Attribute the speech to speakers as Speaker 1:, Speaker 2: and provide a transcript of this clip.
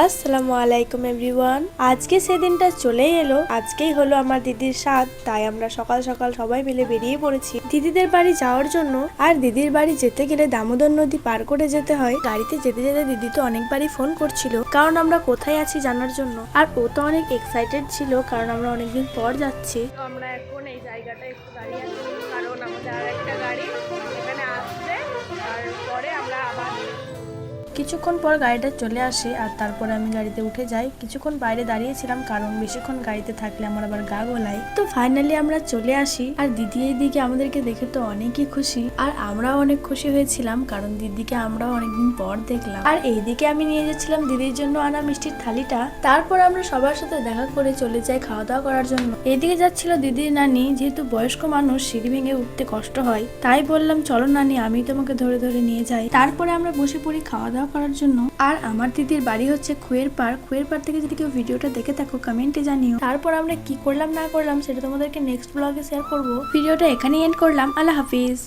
Speaker 1: আসসালামু আলাইকুম এভরিওয়ান। আজকে সেদিনটা চলেই এলো। আজকেই হলো আমার দিদির স্বাদ তাই আমরা সকাল সকাল সবাই মিলে বেরিয়ে পড়েছি। দিদিদের বাড়ি যাওয়ার জন্য আর দিদির বাড়ি যেতে গেলে দামোদর নদী পার করে যেতে হয়। গাড়িতে যেতে যেতে দিদি তো অনেকবারই ফোন করছিল, কারণ আমরা কোথায় আছি জানার জন্য। আর ও তো অনেক এক্সাইটেড ছিল, কারণ আমরা অনেকদিন পর যাচ্ছি। আমরা এখন এই জায়গাটা একটু দাঁড়িয়ে আছি, কারণ আমাদের আর একটা কিছুক্ষণ পর গাড়িটা চলে আসে আর তারপরে আমি গাড়িতে উঠে যাই। কিছুক্ষণ বাইরে দাঁড়িয়েছিলাম কারণ বেশিক্ষণ গাড়িতে থাকলে আমার আবার গা গোলাই তো ফাইনালি আমরা চলে আসি আর দিদি এই দিকে আমাদেরকে দেখে তো অনেকই খুশি। আর আমরাও অনেক খুশি হয়েছিলাম কারণ দিদিকে আমরাও অনেকদিন পর দেখলাম। আর এইদিকে আমি নিয়ে যাচ্ছিলাম দিদির জন্য আনা মিষ্টির থালিটা। তারপর আমরা সবার সাথে দেখা করে চলে যাই খাওয়া দাওয়া করার জন্য। এইদিকে যাচ্ছিল দিদির নানি, যেহেতু বয়স্ক মানুষ, সিঁড়ি ভেঙে উঠতে কষ্ট হয়। তাই বললাম, চলো নানি, আমি তোমাকে ধরে ধরে নিয়ে যাই। তারপরে আমরা বসে পড়ি খাওয়া দাওয়া করার জন্য। আর আমার দিদির বাড়ি হচ্ছে খুয়ের পার খুয়ের পার থেকে যদি কেউ ভিডিওটা দেখে থাকো, কমেন্টে জানিও। তারপর আমরা কি করলাম, না করলাম, সেটা তোমাদেরকে নেক্সট ব্লগে শেয়ার করব। ভিডিওটা এখানেই এন্ড করলাম। আল্লাহ হাফিজ।